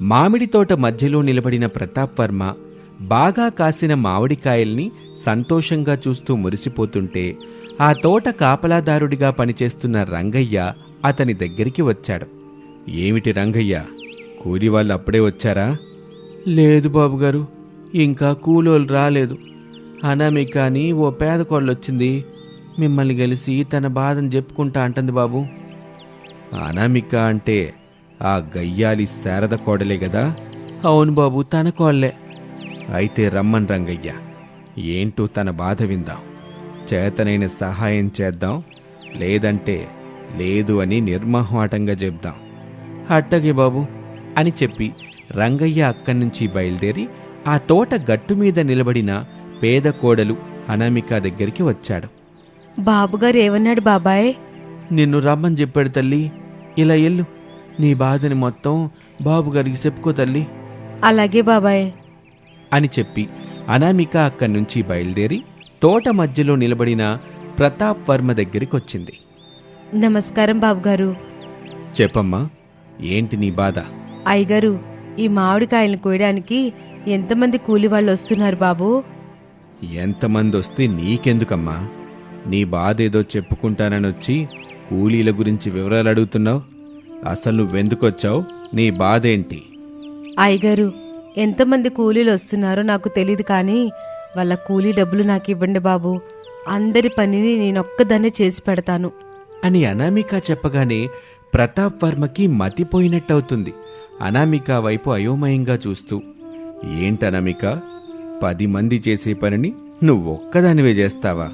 మామిడి తోట మధ్యలో నిలబడిన ప్రతాప్ వర్మ బాగా కాసిన మామిడికాయల్ని సంతోషంగా చూస్తూ మురిసిపోతుంటే ఆ తోట కాపలాదారుడిగా పనిచేస్తున్న రంగయ్య అతని దగ్గరికి వచ్చాడు. ఏమిటి రంగయ్య? కూలి వాళ్ళు అప్పుడే వచ్చారా? లేదు బాబుగారు ఇంకా కూలోళ్ళు రాలేదు. అనామిక అని ఓ పేద వచ్చింది మిమ్మల్ని కలిసి తన బాధను చెప్పుకుంటా అంటుంది బాబు. అనామిక అంటే ఆ గయ్యాలి శారద కోడలే కదా అవును బాబు తన కోళ్ళే అయితే రమ్మన్ రంగయ్య ఏంటో తన బాధ విందాం. చేతనైన సహాయం చేద్దాం లేదంటే లేదు అని నిర్మోహమాటంగా చెప్దాం. అట్టగే బాబు అని చెప్పి రంగయ్య అక్కడి నుంచి బయలుదేరి ఆ తోట గట్టు మీద నిలబడిన పేద కోడలు అనామిక దగ్గరికి వచ్చాడు. బాబుగారు ఏమన్నాడు బాబాయ్? నిన్ను రమ్మని చెప్పాడు తల్లి ఇలా ఎల్లు. నీ బాధని మొత్తం బాబుగారికి చెప్పుకో తల్లి. అలాగే బాబాయ్. అని చెప్పి అనామిక అక్కడి నుంచి బయలుదేరి తోట మధ్యలో నిలబడిన ప్రతాప్ వర్మ దగ్గరికొచ్చింది. నమస్కారం బాబుగారు చెప్పమ్మా ఏంటి నీ బాధ? అయ్యగారు ఈ మామిడికాయలను కోయడానికి ఎంతమంది కూలి వాళ్ళు వస్తున్నారు బాబు? ఎంతమంది వస్తే నీకెందుకమ్మా? నీ బాధ ఏదో చెప్పుకుంటానని వచ్చి కూలీల గురించి వివరాలు అడుగుతున్నావు? అసలు నువ్వెందుకొచ్చావు నీ బాధ ఏంటి అయ్యగారు ఎంతమంది కూలీలు వస్తున్నారో నాకు తెలియదు కానీ వాళ్ళ కూలీ డబ్బులు నాకు ఇవ్వండి బాబు. అందరి పనిని నేనొక్కదాన్నే చేసి పెడతాను. అని అనామిక చెప్పగానే ప్రతాప్ వర్మకి మతిపోయినట్టవుతుంది. అనామిక వైపు అయోమయంగా చూస్తూ ఏంటనామిక పది మంది చేసే పనిని నువ్వొక్కదానివే చేస్తావా?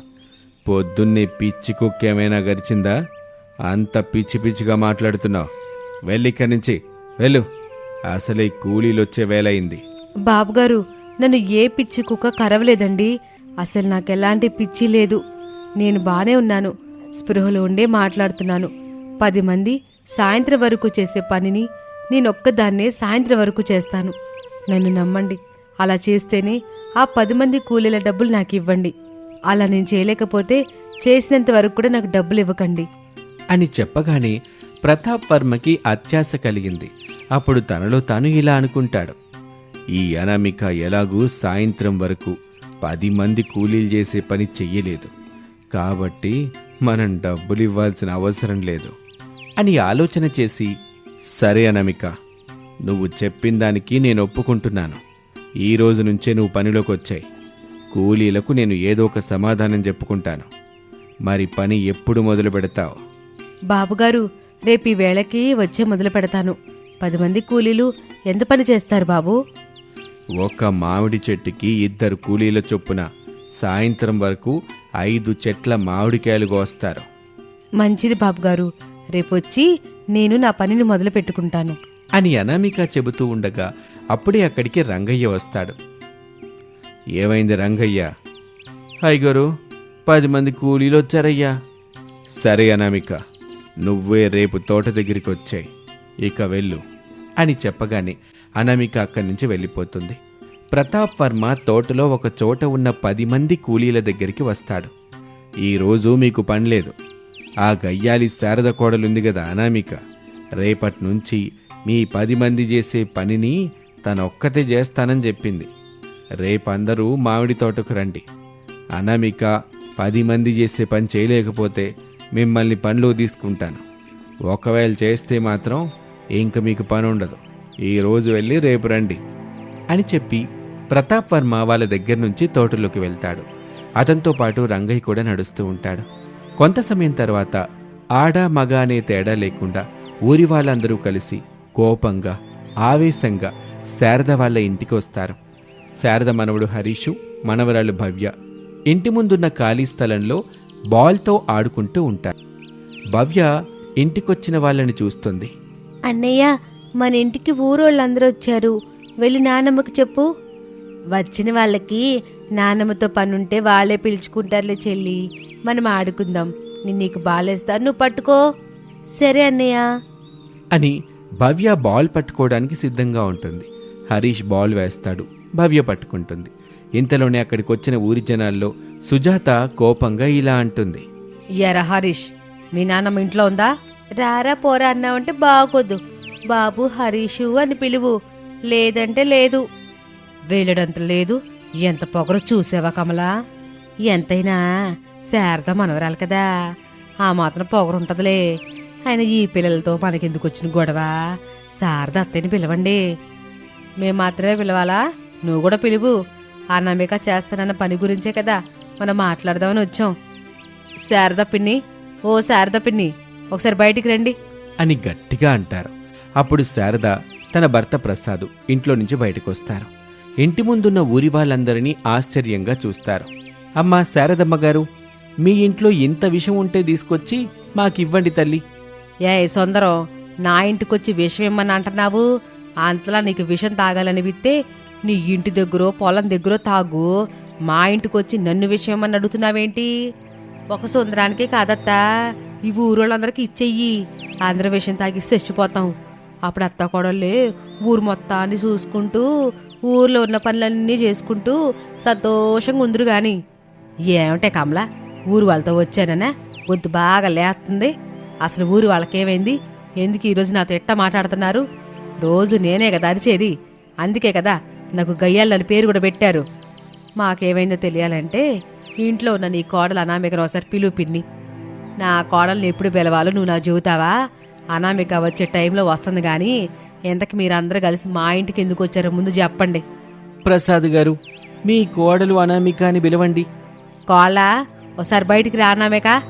పొద్దున్నే పిచ్చి కుక్కేమైనా గరిచిందా? అంత పిచ్చి పిచ్చిగా మాట్లాడుతున్నావు. వెళ్ళిక్కడి నుంచి. వెళ్ళు. అసలే కూలీలొచ్చే వేలయింది. బాబుగారు నన్ను ఏ పిచ్చి కుక్క కరవలేదండి. అసలు నాకెలాంటి పిచ్చి లేదు. నేను బానే ఉన్నాను. స్పృహలో ఉండే మాట్లాడుతున్నాను. పది మంది సాయంత్రం వరకు చేసే పనిని నేనొక్కదాన్నే సాయంత్రం వరకు చేస్తాను. నన్ను నమ్మండి. అలా చేస్తేనే ఆ పది మంది కూలీల డబ్బులు నాకు ఇవ్వండి అలా నేను చేయలేకపోతే చేసినంత వరకు కూడా నాకు డబ్బులు ఇవ్వకండి అని చెప్పగానే ప్రతాప్ వర్మకి అత్యాశ కలిగింది. అప్పుడు తనలో తాను ఇలా అనుకుంటాడు. ఈ అనామిక ఎలాగూ సాయంత్రం వరకు పది మంది కూలీలు చేసే పని చెయ్యలేదు. కాబట్టి మనం డబ్బులు ఇవ్వాల్సిన అవసరం లేదు అని ఆలోచన చేసి సరే అనామిక నువ్వు చెప్పిన దానికి నేను ఒప్పుకుంటున్నాను. ఈ రోజు నుంచే నువ్వు పనిలోకి వచ్చాయి. కూలీలకు నేను ఏదో ఒక సమాధానం చెప్పుకుంటాను. మరి పని ఎప్పుడు మొదలు పెడతావు? బాబుగారు రేపు ఈ వేళకి వచ్చే మొదలు పెడతాను. పది మంది కూలీలు ఎంత పని చేస్తారు బాబు? ఒక మామిడి చెట్టుకి ఇద్దరు కూలీల చొప్పున సాయంత్రం వరకు ఐదు చెట్ల మామిడికాయలు కోస్తారు. మంచిది బాబుగారు. రేపొచ్చి నేను నా పనిని మొదలు పెట్టుకుంటాను. అని అనామిక చెబుతూ ఉండగా అప్పుడే అక్కడికి రంగయ్య వస్తాడు. ఏమైంది రంగయ్య? అయ్యగారు పది మంది కూలీలు వచ్చారయ్యా. సరే అనామిక. నువ్వే రేపు తోట దగ్గరికి వచ్చాయి ఇక వెళ్ళు అని చెప్పగానే అనామిక అక్కడి నుంచి వెళ్ళిపోతుంది. ప్రతాప్ వర్మ తోటలో ఒక చోట ఉన్న పది మంది కూలీల దగ్గరికి వస్తాడు. ఈరోజు మీకు పనిలేదు ఆ గయ్యాలి శారద కోడలుంది కదా అనామిక. రేపటి నుంచి మీ పది మంది చేసే పనిని తనొక్కతే చేస్తానని చెప్పింది. రేపందరూ మామిడి తోటకు రండి. అనామిక పది మంది చేసే పని చేయలేకపోతే మిమ్మల్ని పనులు తీసుకుంటాను. ఒకవేళ చేస్తే మాత్రం ఇంక మీకు పని ఉండదు. ఈరోజు వెళ్ళి రేపు రండి. అని చెప్పి ప్రతాప్ వర్మ వాళ్ళ దగ్గర నుంచి తోటలోకి వెళ్తాడు. అతనితో పాటు రంగయ్య కూడా నడుస్తూ ఉంటాడు. కొంత సమయం తర్వాత ఆడ మగ అనే తేడా లేకుండా ఊరి వాళ్ళందరూ కలిసి కోపంగా ఆవేశంగా శారద వాళ్ళ ఇంటికి వస్తారు. శారద మనవడు హరీషు మనవరాలు భవ్య ఇంటి ముందున్న ఖాళీ స్థలంలో బాల్తో ఆడుకుంటూ ఉంటారు. భవ్య ఇంటికొచ్చిన వాళ్ళని చూస్తుంది. అన్నయ్య మన ఇంటికి ఊరోళ్ళందరూ వచ్చారు. వెళ్ళి నానమ్మకు చెప్పు. వచ్చిన వాళ్ళకి నానమ్మతో పనుంటే వాళ్ళే పిలుచుకుంటారులే చెల్లి. మనం ఆడుకుందాం. నేను నీకు బాలేస్తాను నువ్వు పట్టుకో. సరే అన్నయ్య. అని భవ్య బాల్ పట్టుకోవడానికి సిద్ధంగా ఉంటుంది. హరీష్ బాల్ వేస్తాడు. భవ్య పట్టుకుంటుంది. ఇంతలోనే అక్కడికి వచ్చిన ఊరి జనాల్లో సుజాత కోపంగా ఇలా అంటుంది. ఎరా హరీష్ మీ నాన్నమ్మ ఇంట్లో ఉందా? రారా పోరా అన్నావంటే బాగోదు. బాబు హరీషు అని పిలువు. లేదంటే లేదు. వేలుడంత లేదు. ఎంత పొగరు చూసావా కమలా? ఎంతైనా శారద మనవరాలు కదా. ఆ మాత్రం పొగరుంటదిలే. ఆయన ఈ పిల్లలతో మనకెందుకు వచ్చిన గొడవ? శారద అత్తని పిలవండి. మేం మాత్రమే పిలవాలా? నువ్వు కూడా పిలువు. ఆ నమ్మిక చేస్తానన్న పని గురించే కదా మనం మాట్లాడదామని వచ్చాం. శారద పిన్ని ఓ శారద పిన్ని ఒకసారి బయటికి రండి. అని గట్టిగా అంటారు. అప్పుడు శారద తన భర్త ప్రసాదు ఇంట్లో నుంచి బయటకు వస్తారు ఇంటి ముందున్న ఊరి వాళ్ళందరినీ ఆశ్చర్యంగా చూస్తారు. అమ్మా శారదమ్మ గారు మీ ఇంట్లో ఇంత విషం ఉంటే తీసుకొచ్చి మాకివ్వండి తల్లి. ఏ సుందరం నా ఇంటికొచ్చి విషం ఇమ్మని అంటున్నావు అంతలా నీకు విషం తాగాలనిపిస్తే నీ ఇంటి దగ్గర పొలం దగ్గర తాగు. మా ఇంటికొచ్చి నన్ను విషయం ఇమ్మని అడుగుతున్నావేంటి? ఒక సుందరానికే కాదత్తా. ఈ ఊరోళ్ళందరికీ ఇచ్చెయ్యి. అందరి విషయం తాగి చచ్చిపోతాం అప్పుడు అత్త కోడళ్ళే ఊరు మొత్తాన్ని చూసుకుంటూ ఊర్లో ఉన్న పనులన్నీ చేసుకుంటూ సంతోషంగా ఉందరు కానీ ఏమంటే కమలా ఊరు వాళ్ళతో వచ్చానన్నా వద్దు బాగా లేస్తుంది అసలు ఊరు వాళ్ళకేమైంది? ఎందుకు ఈరోజు నాతో ఎట్ట మాట్లాడుతున్నారు? రోజు నేనే కదా అరిచేది. అందుకే కదా నాకు గయ్యాలని పేరు కూడా పెట్టారు. మాకేమైందో తెలియాలంటే ఇంట్లో ఉన్న నీ కోడలు అనామికను ఒకసారి పిలువు పిన్ని. నా కోడల్ని ఎప్పుడు పిలవాలో నువ్వు నాకు చెబుతావా? అనామిక వచ్చే టైంలో వస్తుంది కానీ ఎంతకు మీరందరూ కలిసి మా ఇంటికి ఎందుకు వచ్చారో ముందు చెప్పండి. ప్రసాద్ గారు మీ కోడలు అనామిక అని పిలవండి. కోళ్ళ ఒకసారి బయటికి రా అనామిక.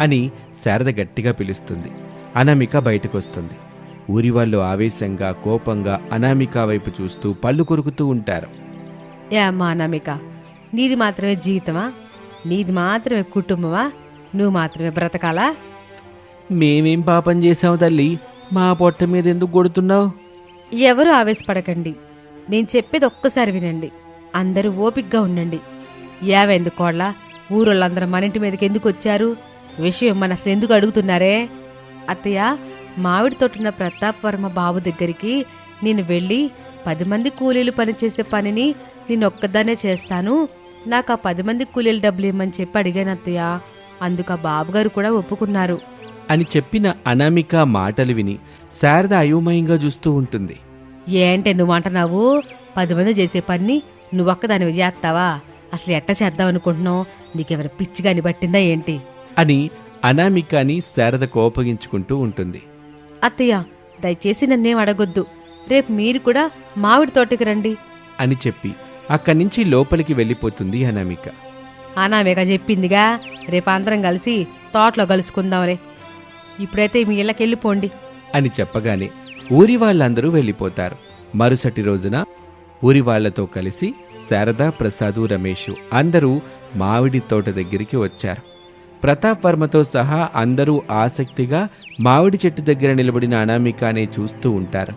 అని శారద గట్టిగా పిలుస్తుంది. అనామిక బయటకొస్తుంది. ఊరి వాళ్ళు ఆవేశంగా కోపంగా అనామిక వైపు చూస్తూ పళ్ళు కొరుకుతూ ఉంటారు. ఏ అమ్మా అనామిక నీది మాత్రమే జీవితమా? నీది మాత్రమే కుటుంబమా? నువ్వు మాత్రమే బ్రతకాలా? మేమేం పాపం చేశావు తల్లి? మా పొట్ట మీద ఎందుకు కొడుతున్నావు? ఎవరు ఆవేశపడకండి. నేను చెప్పేది ఒక్కసారి వినండి. అందరూ ఓపిగ్గా ఉండండి. ఏవైంది కోళ్ళ ఊరోళ్ళందరూ మన ఇంటి మీదకి ఎందుకు వచ్చారు? విషయం మన అసలు ఎందుకు అడుగుతున్నారే? అత్తయ్య మామిడి తోటున్న ప్రతాప్ వర్మ బాబు దగ్గరికి నేను వెళ్ళి పది మంది కూలీలు పనిచేసే పనిని నేను ఒక్కదానే చేస్తాను. నాకు ఆ పది మంది కూలీల డబ్బులు ఇమ్మని చెప్పి అడిగాను అత్తయ్య. అందుకు ఆ బాబుగారు కూడా ఒప్పుకున్నారు. అని చెప్పిన అనామిక మాటలు విని శారద అయోమయంగా చూస్తూ ఉంటుంది. ఏంటే నువ్వు అంటున్నావు పది మంది చేసే పని నువ్వొక్కదానివి చేస్తావా? అసలు ఎట్ట చేద్దాం అనుకుంటున్నావు? నీకెవరి పిచ్చిగాని పట్టిందా ఏంటి? అని అనామికని శారద కోపగించుకుంటూ ఉంటుంది. అత్తయ్య దయచేసి నన్నేం అడగొద్దు. రేపు మీరు కూడా మామిడి తోటకి రండి. అని చెప్పి అక్కడి నుంచి లోపలికి వెళ్ళిపోతుంది అనామిక. అనామేక చెప్పిందిగా రేపు అందరం కలిసి తోటలో కలుసుకుందాంలే. ఇప్పుడైతే మీ ఇళ్ళకి వెళ్ళిపోండి. అని చెప్పగానే ఊరి వాళ్ళందరూ వెళ్ళిపోతారు. మరుసటి రోజున ఊరి వాళ్ళతో కలిసి శారద ప్రసాదు రమేష్ అందరూ మామిడి తోట దగ్గరికి వచ్చారు. ప్రతాప్ వర్మతో సహా అందరూ ఆసక్తిగా మామిడి చెట్టు దగ్గర నిలబడిన అనామికానే చూస్తూ ఉంటారు.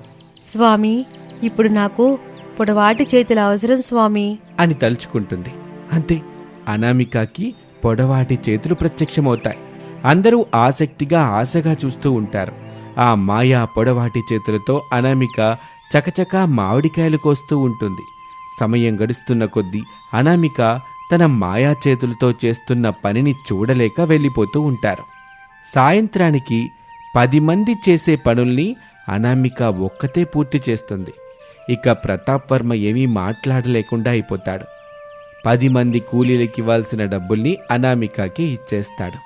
స్వామి ఇప్పుడు నాకు పొడవాటి చేతుల అవసరం స్వామి. అని తలుచుకుంటుంది. అంతే అనామికకి పొడవాటి చేతులు ప్రత్యక్షమవుతాయి. అందరూ ఆసక్తిగా ఆశగా చూస్తూ ఉంటారు. ఆ మాయా పొడవాటి చేతులతో అనామిక చకచకా మామిడికాయలు కోస్తూ ఉంటుంది. సమయం గడుస్తున్న కొద్దీ అనామిక తన మాయా చేతులతో చేస్తున్న పనిని చూడలేక వెళ్ళిపోతూ ఉంటారు. సాయంత్రానికి పది మంది చేసే పనుల్ని అనామిక ఒక్కతే పూర్తి చేస్తుంది. ఇక ప్రతాప్ వర్మ ఏమీ మాట్లాడలేకుండా అయిపోతాడు. పది మంది కూలీలకి ఇవ్వాల్సిన డబ్బుల్ని అనామికకి ఇచ్చేస్తాడు.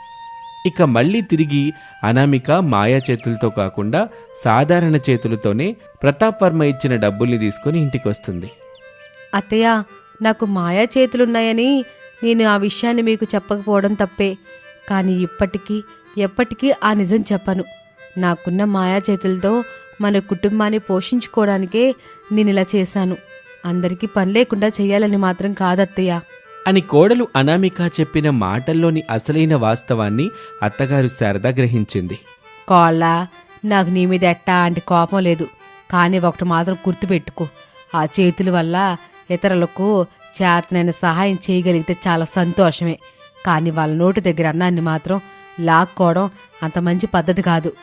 ఇక మళ్ళీ తిరిగి అనామిక మాయా చేతులతో కాకుండా సాధారణ చేతులతోనే ప్రతాప్ వర్మ ఇచ్చిన డబ్బుల్ని తీసుకొని ఇంటికి వస్తుంది అత్తయ్య నాకు మాయా చేతులున్నాయని నేను ఆ విషయాన్ని మీకు చెప్పకపోవడం తప్పే. కానీ ఇప్పటికీ ఎప్పటికీ ఆ నిజం చెప్పను. నాకున్న మాయా చేతులతో మన కుటుంబాన్ని పోషించుకోవడానికే నేను ఇలా చేశాను. అందరికీ పని లేకుండా చేయాలని మాత్రం కాదత్తయ్య. అని కోడలు అనామిక చెప్పిన మాటల్లోని అసలైన వాస్తవాన్ని అత్తగారు శారద గ్రహించింది. కోళ్ళ నాకు నీ మీద ఎట్టా అంటే కోపం లేదు. కానీ ఒకటి మాత్రం గుర్తుపెట్టుకో. ఆ చేతుల వల్ల ఇతరులకు చేతనైన సహాయం చేయగలిగితే చాలా సంతోషమే. కానీ వాళ్ళ నోటి దగ్గర అన్నాన్ని మాత్రం లాక్కోవడం అంత మంచి పద్ధతి కాదు.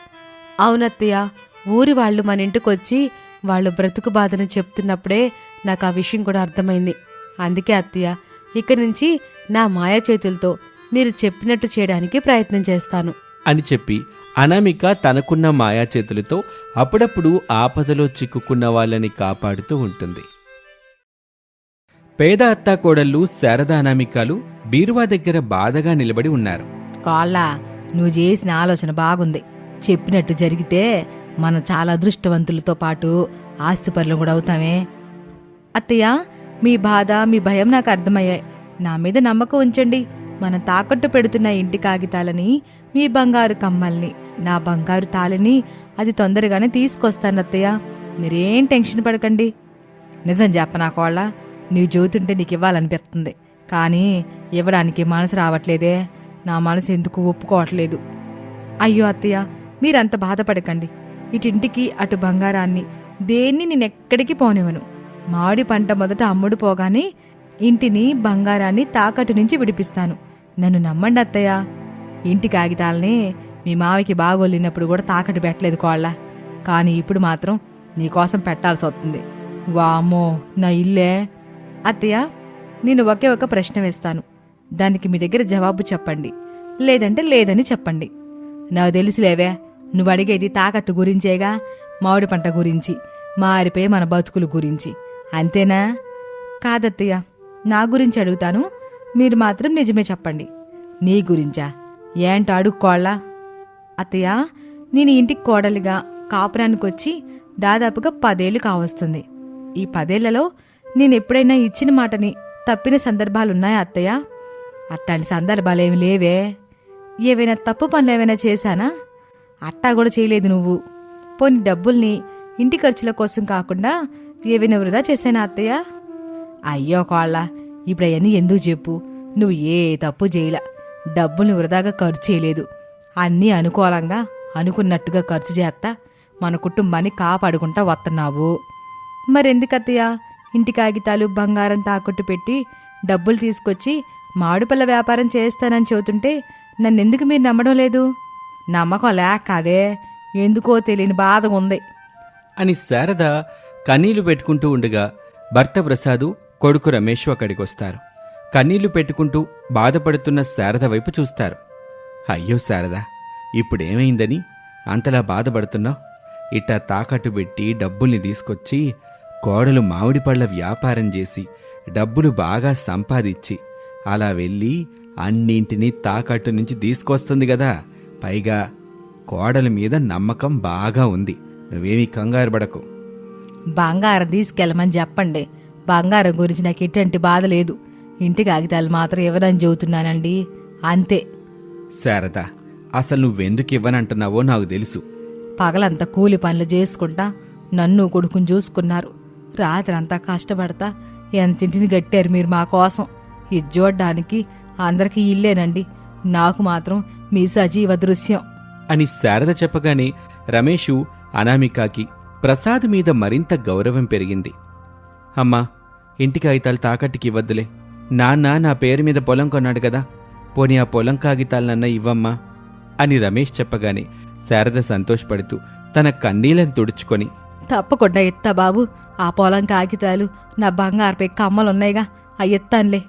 అవునత్తయ్య ఊరి వాళ్ళు మన ఇంటికి వచ్చి వాళ్ళు బ్రతుకు బాధను చెప్తున్నప్పుడే నాకు ఆ విషయం కూడా అర్థమైంది. అందుకే అత్తయ్య ఇక్కడి నుంచి నా మాయా చేతులతో మీరు చెప్పినట్టు చేయడానికి ప్రయత్నం చేస్తాను. అని చెప్పి అనామిక తనకున్న మాయా చేతులతో అప్పుడప్పుడు ఆపదలో చిక్కుకున్న వాళ్ళని కాపాడుతూ ఉంటుంది. పేద అత్తాకోడళ్ళు శారద అనామికాలు బీరువా దగ్గర బాధగా నిలబడి ఉన్నారు. కోళ్ళ నువ్వు చేసిన ఆలోచన బాగుంది. చెప్పినట్టు జరిగితే మనం చాలా అదృష్టవంతులతో పాటు ఆస్తిపరులు కూడా అవుతామే. అత్తయ్య మీ బాధ మీ భయం నాకు అర్థమయ్యాయి. నా మీద నమ్మకం ఉంచండి. మనం తాకట్టు పెడుతున్న ఇంటి కాగితాలని మీ బంగారు కమ్మల్ని నా బంగారు తాళిని అది తొందరగానే తీసుకొస్తాను అత్తయ్య. మీరేం టెన్షన్ పడకండి. నిజం చెప్పనా కోళ్ళ? నీవు జ్యోతుంటే నీకు ఇవ్వాలనిపిస్తుంది. కానీ ఇవ్వడానికి మనసు రావట్లేదే. నా మనసు ఎందుకు ఒప్పుకోవట్లేదు. అయ్యో అత్తయ్య మీరంత బాధపడకండి. ఇటింటికి అటు బంగారాన్ని దేన్ని నేనెక్కడికి పోనివ్వను. మామిడి పంట మొదట అమ్ముడు పోగానే ఇంటిని బంగారాన్ని తాకట్టు నుంచి విడిపిస్తాను. నన్ను నమ్మండి అత్తయ్య. ఇంటి కాగితాలని మీ మావికి బాగోలినప్పుడు కూడా తాకట్టు పెట్టలేదు కోళ్ళ. కానీ ఇప్పుడు మాత్రం నీకోసం పెట్టాల్సి వస్తుంది. వామ్మో నా ఇల్లే. అత్తయ్య నేను ఒకే ఒక ప్రశ్న వేస్తాను. దానికి మీ దగ్గర జవాబు చెప్పండి. లేదంటే లేదని చెప్పండి. నాకు తెలుసులేవే నువ్వు అడిగేది తాకట్టు గురించేగా మామిడి పంట గురించి మారిపోయే మన బతుకుల గురించి. అంతేనా? కాదత్తయ్య నా గురించి అడుగుతాను. మీరు మాత్రం నిజమే చెప్పండి. నీ గురించా? ఏంటో అడుక్కోళ్ళ అత్తయ్య నేను ఇంటికి కోడలిగా కాపురానికి వచ్చి దాదాపుగా పదేళ్ళు కావస్తుంది. ఈ పదేళ్ళలో నేను ఎప్పుడైనా ఇచ్చిన మాటని తప్పిన సందర్భాలున్నాయా అత్తయ్య? అట్లాంటి సందర్భాలేమి లేవే. ఏవైనా తప్పు పనులు ఏమైనా చేశానా? అట్టా కూడా చేయలేదు నువ్వు. పోని డబ్బుల్ని ఇంటి ఖర్చుల కోసం కాకుండా ఏవైనా వృధా చేశానా అత్తయ్య? అయ్యో కోళ్ళ ఇప్పుడు అవన్నీ ఎందుకు చెప్పు? నువ్వు ఏ తప్పు చేయలే. డబ్బుల్ని వృధాగా ఖర్చు చేయలేదు. అన్నీ అనుకూలంగా అనుకున్నట్టుగా ఖర్చు చేస్తా. మన కుటుంబాన్ని కాపాడుకుంటా వస్తున్నావు మరెందుకత్తయ్యా? ఇంటి కాగితాలు బంగారం తాకట్టు పెట్టి డబ్బులు తీసుకొచ్చి మాడుపల్ల వ్యాపారం చేస్తానని చెబుతుంటే నన్నెందుకు మీరు నమ్మడం లేదు? నమ్మకం లేక కాదే. ఎందుకో తెలియని బాధగా ఉంది. అని శారద కన్నీళ్ళు పెట్టుకుంటూ ఉండగా భర్త ప్రసాదు కొడుకు రమేష్ అక్కడికి వస్తారు. కన్నీళ్ళు పెట్టుకుంటూ బాధపడుతున్న శారద వైపు చూస్తారు. అయ్యో శారద ఇప్పుడేమైందని అంతలా బాధపడుతున్నావు? ఇట్టా తాకట్టు పెట్టి డబ్బుల్ని తీసుకొచ్చి కోడలు మామిడి పళ్ళ వ్యాపారం చేసి డబ్బులు బాగా సంపాదించి అలా వెళ్ళి అన్నింటినీ తాకట్టు నుంచి తీసుకొస్తుంది కదా పైగా కోడల మీద నమ్మకం బాగా ఉంది. నువ్వేమీ కంగారు పడకు. బంగారం తీసుకెళ్ళమని చెప్పండి. బంగారం గురించి నాకు ఎటువంటి బాధ లేదు. ఇంటి కాగితాలు మాత్రం ఇవ్వనని చెబుతున్నానండి. అంతే. శారద అసలు నువ్వెందుకు ఇవ్వనంటున్నావో నాకు తెలుసు. పగలంతా కూలి పనులు చేసుకుంటా నన్ను కొడుకుని చూసుకున్నారు. రాత్రంతా కష్టపడతా. ఎంతింటిని గట్టారు మీరు మా కోసం. ఇది చూడ్డానికి అందరికీ ఇల్లేనండి. నాకు మాత్రం మీ సజీవ దృశ్యం అని శారద చెప్పగానే రమేషు అనామికాకి ప్రసాద్ మీద మరింత గౌరవం పెరిగింది. అమ్మా ఇంటి కాగితాలు తాకట్టుకి ఇవ్వద్దులే. నాన్న నా పేరు మీద పొలం కొన్నాడు కదా. పోనీ ఆ పొలం కాగితాలనన్నా ఇవ్వమ్మా అని రమేష్ చెప్పగానే శారద సంతోషపడుతూ తన కన్నీళ్ళని తుడుచుకొని తప్పకుండా ఎత్తా బాబు. ఆ పొలం కాగితాలు నా బంగారుపై కమ్మలున్నాయిగా అవి ఎత్తానులే.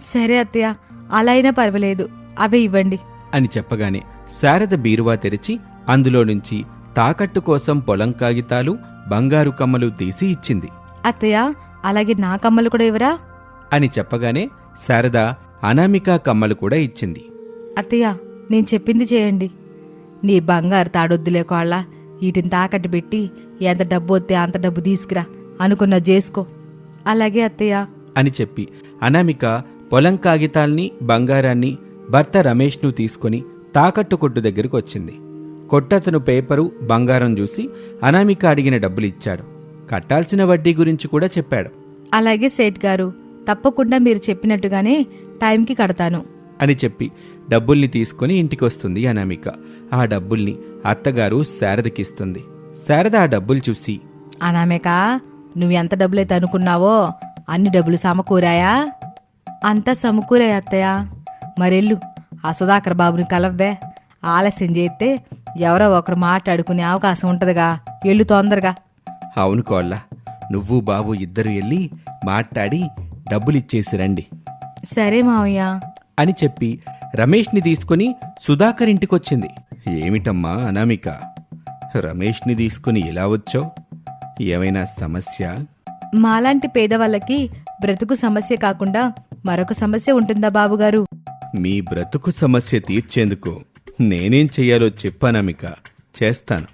సరే అత్తయ్య అలా అయినా పర్వాలేదు. అవే ఇవ్వండి. అని చెప్పగానే శారద బీరువా తెరిచి అందులో నుంచి తాకట్టు కోసం పొలం కాగితాలు బంగారు కమ్మలు తీసి ఇచ్చింది. అత్తయ్య అలాగే నా కమ్మలు కూడా ఇవ్వరా? అని చెప్పగానే శారద అనామిక కమ్మలు కూడా ఇచ్చింది. అత్తయ్య నేను చెప్పింది చేయండి. నీ బంగారు తాడొద్దులే కోళ్ళ. వీటిని తాకట్టు పెట్టి ఎంత డబ్బు వస్తే అంత డబ్బు తీసుకురా అనుకున్న చేసుకో. అలాగే అత్తయ్య. అని చెప్పి అనామిక పొలం కాగితాల్ని బంగారాన్ని భర్త రమేష్ను తీసుకొని తాకట్టు కొట్టు దగ్గరకు వచ్చింది. కొట్టతను పేపరు బంగారం చూసి అనామిక అడిగిన డబ్బులు ఇచ్చాడు. కట్టాల్సిన వడ్డీ గురించి కూడా చెప్పాడు. అలాగే సేట్ గారు తప్పకుండా మీరు చెప్పినట్టుగానే టైంకి కడతాను. అని చెప్పి డబ్బుల్ని తీసుకుని ఇంటికొస్తుంది అనామిక. ఆ డబ్బుల్ని అత్తగారు శారదకిస్తుంది. శారద ఆ డబ్బులు చూసి అనామేక నువ్వు ఎంత డబ్బులైతే అనుకున్నావో అన్ని డబ్బులు సమకూరాయా? అంతా సమకూరే అత్తయ్య. మరెళ్ళు ఆ సుధాకర్ బాబుని కలవ్వే. ఆలస్యం చేస్తే ఎవరో ఒకరు మాట్లాడుకునే అవకాశం ఉంటదిగా. ఎళ్ళు తొందరగా. అవును కోళ్ళ నువ్వు బాబు ఇద్దరు వెళ్ళి మాట్లాడి డబ్బులిచ్చేసి రండి. సరే మావయ్య. అని చెప్పి రమేష్ని తీసుకుని సుధాకర్ ఇంటికొచ్చింది. ఏమిటమ్మా అనామిక? రమేష్ని తీసుకుని ఇలా వచ్చావు? ఏమైనా సమస్య? మాలాంటి పేదవాళ్ళకి బ్రతుకు సమస్య కాకుండా మరొక సమస్య ఉంటుందా బాబుగారు? మీ బ్రతుకు సమస్య తీర్చేందుకు నేనేం చెయ్యాలో చెప్పానమిక చేస్తాను.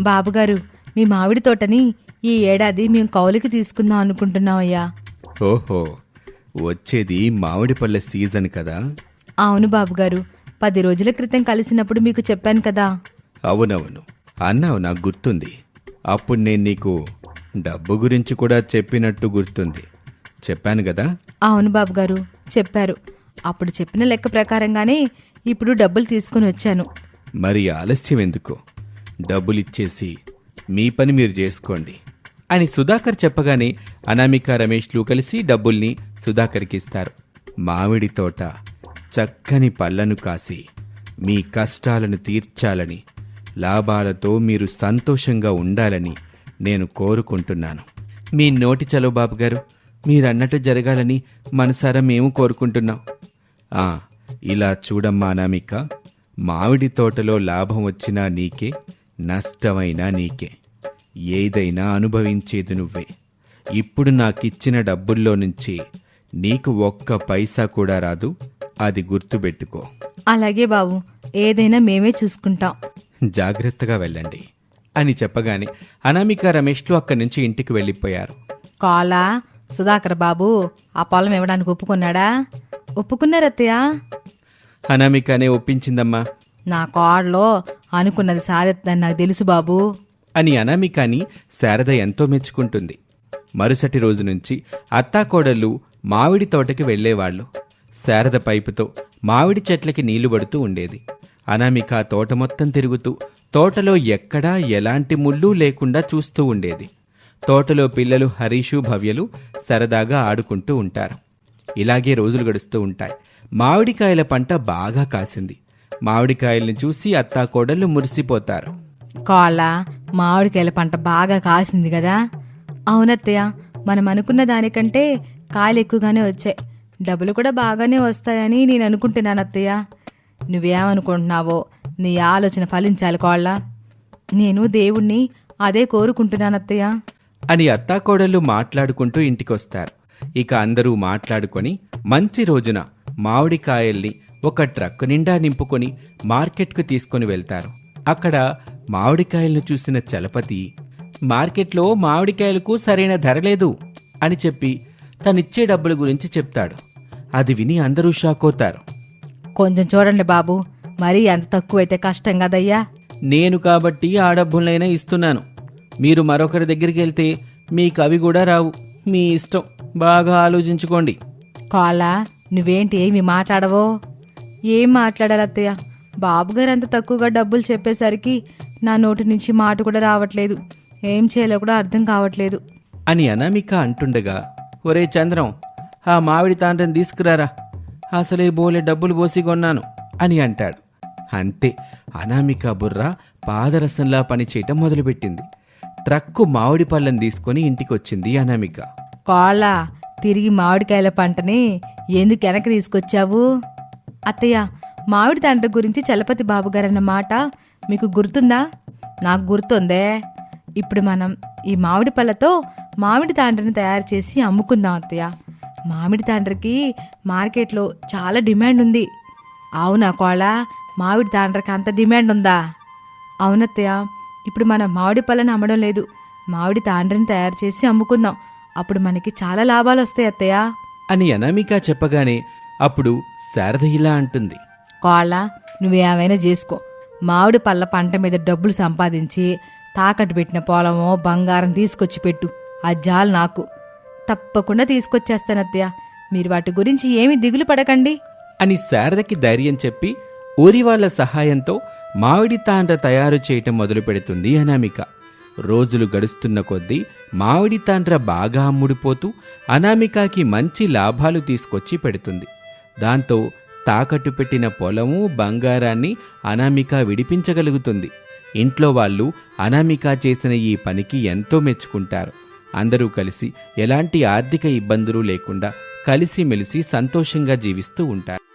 బాబుగారు మీ మామిడి తోటని ఈ ఏడాది మేము కౌలుకి తీసుకుందాం అనుకుంటున్నాం అయ్యా ఓహో వచ్చేది మామిడి పళ్ళ సీజన్ కదా? అవును బాబుగారు. పది రోజుల క్రితం కలిసినప్పుడు మీకు చెప్పాను కదా. అవునవును. అన్నావు నాకు గుర్తుంది. అప్పుడు నేను నీకు డబ్బు గురించి కూడా చెప్పినట్టు గుర్తుంది. చెప్పాను కదా? అవును బాబుగారు. చెప్పారు. అప్పుడు చెప్పిన లెక్క ప్రకారంగానే ఇప్పుడు డబ్బులు తీసుకుని వచ్చాను. మరి ఆలస్యం ఎందుకు? డబ్బులిచ్చేసి మీ పని మీరు చేసుకోండి. అని సుధాకర్ చెప్పగానే అనామిక రమేష్లు కలిసి డబ్బుల్ని సుధాకర్కి ఇస్తారు మామిడి తోట చక్కని పళ్ళను కాసి మీ కష్టాలను తీర్చాలని లాభాలతో మీరు సంతోషంగా ఉండాలని నేను కోరుకుంటున్నాను. మీ నోటి చలో బాబు గారు మీరన్నట్టు జరగాలని మనసారా మేము కోరుకుంటున్నాం. ఆ, ఇలా చూడమ్మా అనామిక మామిడి తోటలో లాభం వచ్చినా నీకే నష్టమైనా నీకే. ఏదైనా అనుభవించేది నువ్వే. ఇప్పుడు నాకిచ్చిన డబ్బుల్లో నుంచి నీకు ఒక్క పైసా కూడా రాదు అది గుర్తుపెట్టుకో. అలాగే బాబు ఏదైనా మేమే చూసుకుంటాం. జాగ్రత్తగా వెళ్ళండి. అని చెప్పగానే అనామిక రమేష్లు అక్కడి నుంచి ఇంటికి వెళ్ళిపోయారు. కాలా సుధాకర్ బాబు ఆ పొలం ఇవ్వడానికి ఒప్పుకున్నాడా? ఒప్పుకున్నారత్తయ్య అనామికనే ఒప్పించిందమ్మా. నా కోడలో అనుకున్నది సాధిద్దని నాకు తెలుసు బాబు. అని అనామికాని శారద ఎంతో మెచ్చుకుంటుంది. మరుసటి రోజు నుంచి అత్తాకోడళ్ళు మామిడి తోటకి వెళ్ళేవాళ్ళు శారద పైపుతో మామిడి చెట్లకి నీళ్ళు పడుతూ ఉండేది. అనామిక తోట మొత్తం తిరుగుతూ తోటలో ఎక్కడా ఎలాంటి ముళ్ళు లేకుండా చూస్తూ ఉండేది. తోటలో పిల్లలు హరీషు భవ్యలు సరదాగా ఆడుకుంటూ ఉంటారు. ఇలాగే రోజులు గడుస్తూ ఉంటాయి. మామిడికాయల పంట బాగా కాసింది. మామిడికాయల్ని చూసి అత్తాకోడళ్ళు మురిసిపోతారు. కాలా మామిడికాయల పంట బాగా కాసింది కదా. అవునత్తయ్య మనం అనుకున్న దానికంటే కాయలు ఎక్కువగానే వచ్చాయి. డబ్బులు కూడా బాగానే వస్తాయని నేను అనుకుంటున్నాను అత్తయ్య నువ్వేమనుకుంటున్నావో నీ ఆలోచన ఫలించాలి కోళ్ళ. నేను దేవుణ్ణి అదే కోరుకుంటున్నాను అత్తయ్య అని అత్తాకోడళ్ళు మాట్లాడుకుంటూ ఇంటికొస్తారు. ఇక అందరూ మాట్లాడుకొని మంచి రోజున మామిడికాయల్ని ఒక ట్రక్కు నిండా నింపుకొని మార్కెట్కు తీసుకొని వెళ్తారు. అక్కడ మామిడికాయలను చూసిన చలపతి మార్కెట్లో మామిడికాయలకు సరైన ధర లేదు అని చెప్పి తనిచ్చే డబ్బుల గురించి చెప్తాడు. అది విని అందరూ షాక్ అవుతారు. కొంచెం చూడండి బాబు మరీ అంత తక్కువైతే కష్టం కదయ్యా? నేను కాబట్టి ఆ డబ్బులైనా ఇస్తున్నాను. మీరు మరొకరి దగ్గరికి వెళ్తే మీకు అవి కూడా రావు. మీ ఇష్టం. బాగా ఆలోచించుకోండి. కోళ్ళ నువ్వేంటి ఏమి మాట్లాడవో? ఏం మాట్లాడాలి అత్తయ్య బాబుగారు అంత తక్కువగా డబ్బులు చెప్పేసరికి నా నోటి నుంచి మాట కూడా రావట్లేదు. ఏం చేయాలో కూడా అర్థం కావట్లేదు. అని అనామిక అంటుండగా ఒరే చంద్రం ఆ మామిడి తాండ్రం తీసుకురారా? అసలే బోలే డబ్బులు పోసి కొన్నాను అని అంటాడు. అంతే అనామిక బుర్ర పాదరసంలా పనిచేయటం మొదలుపెట్టింది. ట్రక్కు మామిడి పళ్ళం తీసుకొని ఇంటికొచ్చింది అనామిక. కోళ్ళ తిరిగి మామిడికాయల పంటని ఎందుకు వెనక్కి తీసుకొచ్చావు? అత్తయ్య మామిడి తండ్రి గురించి చలపతి బాబుగారు అన్న మాట మీకు గుర్తుందా? నాకు గుర్తుందే. ఇప్పుడు మనం ఈ మామిడి పళ్ళతో మామిడి తాండ్రని తయారు చేసి అమ్ముకుందాం అత్తయ్య. మామిడి తాండ్రకి మార్కెట్లో చాలా డిమాండ్ ఉంది. అవునా కోళ్ళ? మామిడి తాండ్రకి అంత డిమాండ్ ఉందా? అవునత్తయ్య ఇప్పుడు మనం మామిడి పళ్ళని అమ్మడం లేదు. మామిడి తాండ్రని తయారు చేసి అమ్ముకుందాం. అప్పుడు మనకి చాలా లాభాలు వస్తాయి అత్తయ్య. అని అనామిక చెప్పగానే అప్పుడు శారద ఇలా అంటుంది. కోళ్ళ నువ్వేమైనా చేసుకో. మామిడి పళ్ళ పంట మీద డబ్బులు సంపాదించి తాకట్టు పెట్టిన పొలమో బంగారం తీసుకొచ్చి పెట్టు. ఆ జాలు నాకు. తప్పకుండా తీసుకొచ్చేస్తాను మీరు వాటి గురించి ఏమీ దిగులు పడకండి. అని శారదకి ధైర్యం చెప్పి ఊరి వాళ్ళ సహాయంతో మామిడి తాండ్ర తయారు చేయటం మొదలు పెడుతుంది అనామిక. రోజులు గడుస్తున్న కొద్దీ మామిడి తాండ్ర బాగా అమ్ముడిపోతూ అనామికకి మంచి లాభాలు తీసుకొచ్చి పెడుతుంది. దాంతో తాకట్టు పెట్టిన పొలము బంగారాన్ని అనామిక విడిపించగలుగుతుంది. ఇంట్లో వాళ్ళు అనామిక చేసిన ఈ పనికి ఎంతో మెచ్చుకుంటారు. అందరూ కలిసి ఎలాంటి ఆర్థిక ఇబ్బందులు లేకుండా కలిసిమెలిసి సంతోషంగా జీవిస్తూ ఉంటారు.